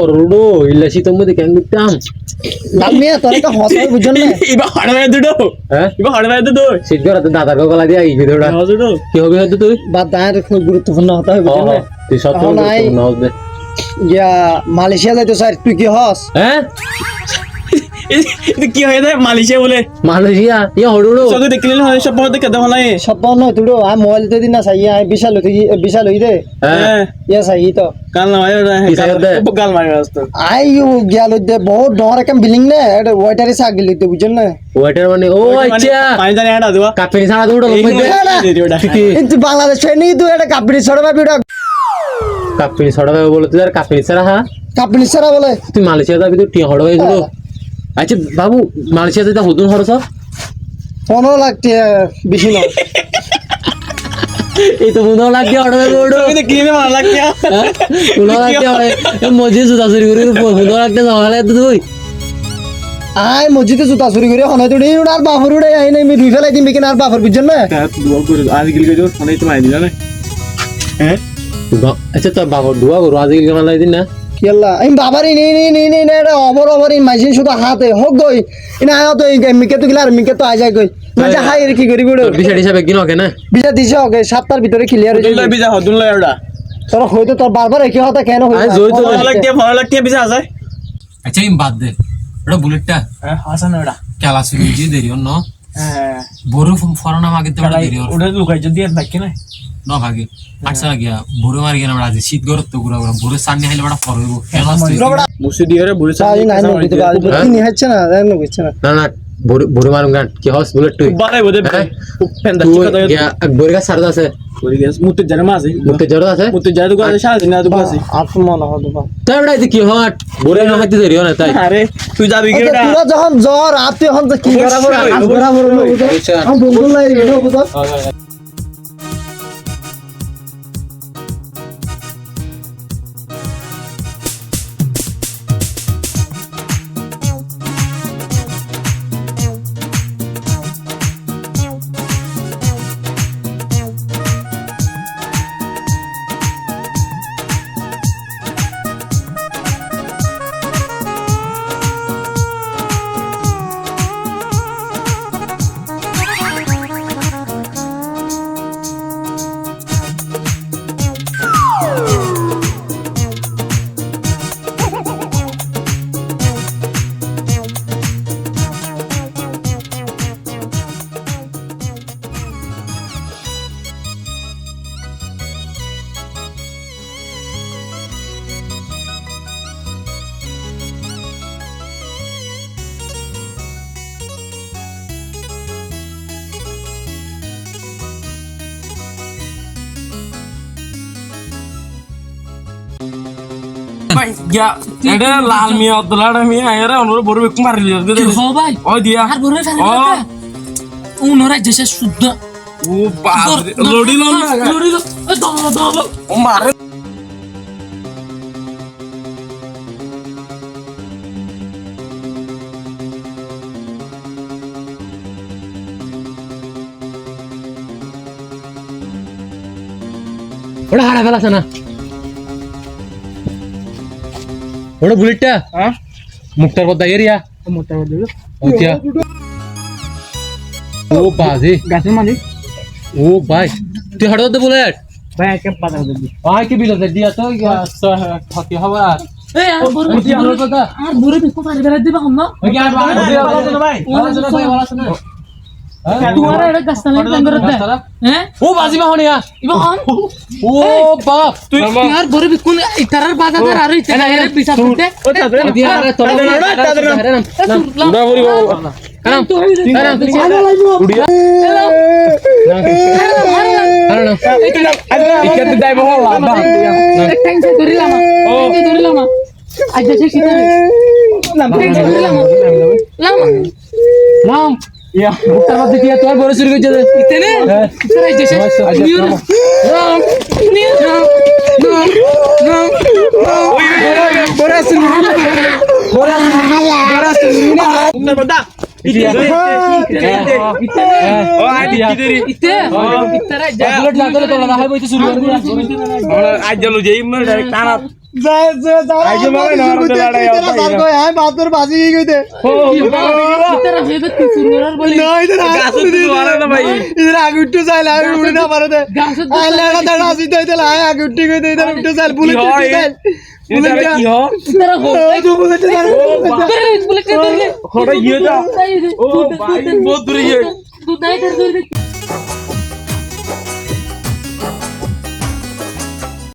করুড়ো ইলাসি তো মধ্যে কেন দিতাম লামিয়া তোর একটা হতাই বুঝছেন না? ইবা হড়বাই দুটো হ্যাঁ? ইবা হড়বাই দুটো শীত করে দাদার গলা দিয়ে আই দুটো কি হবে হয়তো তুই? বাদ দায়ের খুব গুরুত্বপূর্ণ হতা হয় বুঝছেন না? তুই সব। হবে ইয়া মালয়েশিয়া যাইতো স্যার তুই কি হস? হ্যাঁ? কি হয়ে যায় মালয়েশিয়া বলে। মালয়েশিয়া? ইয়া হড়ুড়ো সব দেখলে হয় সব মধ্যে কেদা হলাই সব নয় তুই আ মোবাইল তে দিন না চাই আই বিশাল হই বিশাল হই দে। হ্যাঁ ইয়া চাই তো। কাল না হয় দে? গাল মারি রাস্তা আই ইউ গিয়াল দে বহুত ডর একটা বিল্ডিং নে? এটা ওয়াইটারে সা গিলি দে বুঝছেন না? ওয়েটার মানে ও আচ্ছা পানি জানি আটা দেওয়া কাপেনি ছাড়া দৌড়ো কিন্তু বাংলাদেশ নি তুই এটা কাপড়ি ছড়া বিড়া কাপেনি ছড়া হবে বলে আর কাপেনি ছাড়া হ্যাঁ কাপড়ি ছড়া বলে। তুই মালয়েশিয়া যাবি তুই টিয়া হড় হয়ে গেল আচ্ছা বাবু মালয়েশিয়া যেটা হদুন হড়ছ পনেরো লাখ টাকা বেশি না এই তো পনেরো লাখ দিয়ে হড় হয়ে গেল। তুমি দেখলি মারা লাগিয়া পনেরো লাখ দিয়ে হড়ে জুতা চুরি করে পনেরো লাখ দিয়ে জমা লাগে তুই? আই মসজিদে জুতা চুরি করে হনে তুই আর বাফর উড়ে আই নাই আমি রুই ফেলাই দিবি কিনা আর বাফর বুঝছেন না? দুয়া করে আজ গিল করে ফোনে তো মারি দিলা না হ্যাঁ আচ্ছা তোর বাবা দোয়া করো আজকে কেমন লাগে দিন না। আল্লাহ আমি বাবারই নেই নেই নেই নেই এটা অবর অবর এই মাইসিন শুধু হাতে। হোক গই। ইনা আয় তো মিকে তো গিলা আর মিকে তো আয় গই। মাঝে হাই রে কি করি বুড়ো? তোর বিষয় হিসাবে কিনো কেন বিজা দিছে ওকে সাতটার ভিতরে ক্লিয়ার হয়ে যাবে। বিজা হদুন লাই ওটা। তোর হয়তো তোর বারবার একই কথা কেন হই আয় জয় তো ফোন লাগ দিয়ে ফোন লাগ দিয়ে বিজা আছে আচ্ছা বাদ দে। ওটা বুলেটটা। হ্যাঁ হাসান ওটা। খেলা শুরু হয়েছে দেরি অন্য হ্যাঁ। বড় ফরানা মাগে তো দেরি ওটা লুকাই যদি আর না ন ভাগে আচ্ছা গিয়া বড় মারি গেলাম আজি শীত গরত তো গুড়া গুড়া বড় সামনে হাইলে বড় ফর হইব মুসি দিয়ে রে বুড়ি আজ নাই নবি তো আজ বুঝি নি হচ্ছে না জান নবি হচ্ছে না না না বুড়ি মারুম গান কি হস বুলেট তুই বালাই বদে হ্যাঁ? ফেন্দা চিকা দাও বড়ি গাছ ছাড়া আছে করি গেস মুতে জানা মাসি মুতে জড় আছে মুতে জাদু করে সারা দিন আদু আছে আপ মনে হতো বা তাই বেড়া কি হট বড়ি না হাতে দেরি না তাই আরে তুই যাবি কি আচ্ছা, ওটা যখন জ্বর আপনি এখন তো কি করা বড় আজ করা বড় আচ্ছা। আমি বন্ধু লাই রে বুঝো এটা লাল মিয়া অদলাড়া মিয়া এরা অনুর বড় বেক মারি দিও হ ভাই? ও দিয়া। আর বড় ফেলে ও। উনরা যেসে শুদ্ধ। ও বাপ লড়িল না। লড়িল দম দম ও মারে। ওটা হারা ফেলাছে না। ওটা বুলেটটা হ্যাঁ মুক্তার পদ্মা এরিয়া মোটা বড় ওকিয়া ও বাজি গাছের মাঝে ও ভাই তুই হঠাৎ তো বুলেট ভাই একটা পাতা দিবি আয় কি বিল দিয়া তো থাকি হবা আর বড় কথা আর বড় দিবা হম না ভাই ভাই ভাই ভাই তোমার এটা গাছটা নাই প্ল্যান করতে হ্যাঁ? ও বাজি বাহনিয়া ইবা হম ও বাপ তুই আর বড় বিকো ইতারার বাজাদার আর ইতারা এর পিছা করতে। ও তাতে দিয়া আরে তোর উড়া বড়ি বাবা। কারণ কারণ কারণ ইকে দাই বহলা টেনশন করিলাম ও। করিলাম আজ দেশে শীত টেনশন করিলাম লাম নাম ইয়া আজ জলো যেই টানা। যে ইয়া। হয়? বহুত দূরে